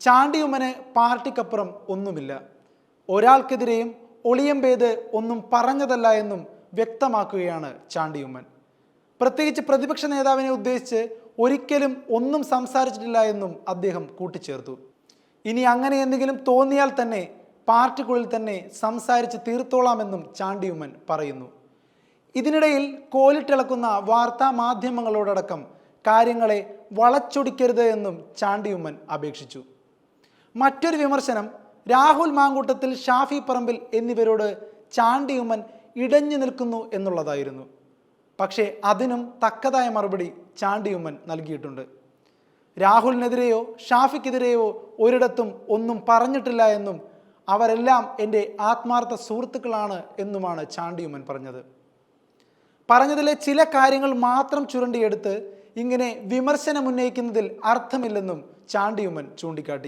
ചാണ്ടിയുമ്മന് പാർട്ടിക്കപ്പുറം ഒന്നുമില്ല. ഒരാൾക്കെതിരെയും ഒളിയമ്പേത് ഒന്നും പറഞ്ഞതല്ല എന്നും വ്യക്തമാക്കുകയാണ് ചാണ്ടിയുമ്മൻ. പ്രത്യേകിച്ച് പ്രതിപക്ഷ നേതാവിനെ ഉദ്ദേശിച്ച് ഒരിക്കലും ഒന്നും സംസാരിച്ചിട്ടില്ല എന്നും അദ്ദേഹം കൂട്ടിച്ചേർത്തു. ഇനി അങ്ങനെ എന്തെങ്കിലും തോന്നിയാൽ തന്നെ പാർട്ടിക്കുള്ളിൽ തന്നെ സംസാരിച്ച് തീർത്തോളാമെന്നും ചാണ്ടിയുമ്മൻ പറയുന്നു. ഇതിനിടയിൽ കോലിട്ടിളക്കുന്ന വാർത്താ മാധ്യമങ്ങളോടടക്കം കാര്യങ്ങളെ വളച്ചൊടിക്കരുത് എന്നും ചാണ്ടിയുമ്മൻ അപേക്ഷിച്ചു. മറ്റൊരു വിമർശനം രാഹുൽ മാങ്കൂട്ടത്തിൽ ഷാഫി പറമ്പിൽ എന്നിവരോട് ചാണ്ടിയുമ്മൻ ഇടഞ്ഞു നിൽക്കുന്നു എന്നുള്ളതായിരുന്നു. പക്ഷേ അതിനും തക്കതായ മറുപടി ചാണ്ടിയുമ്മൻ നൽകിയിട്ടുണ്ട്. രാഹുലിനെതിരെയോ ഷാഫിക്കെതിരെയോ ഒരിടത്തും ഒന്നും പറഞ്ഞിട്ടില്ല എന്നും അവരെല്ലാം എന്റെ ആത്മാർത്ഥ സുഹൃത്തുക്കളാണ് എന്നുമാണ് ചാണ്ടിയുമ്മൻ പറഞ്ഞത്. പറഞ്ഞതിലെ ചില കാര്യങ്ങൾ മാത്രം ചുരണ്ടിയെടുത്ത് ഇങ്ങനെ വിമർശനം ഉന്നയിക്കുന്നതിൽ അർത്ഥമില്ലെന്നും ചാണ്ടിയുമ്മൻ ചൂണ്ടിക്കാട്ടി.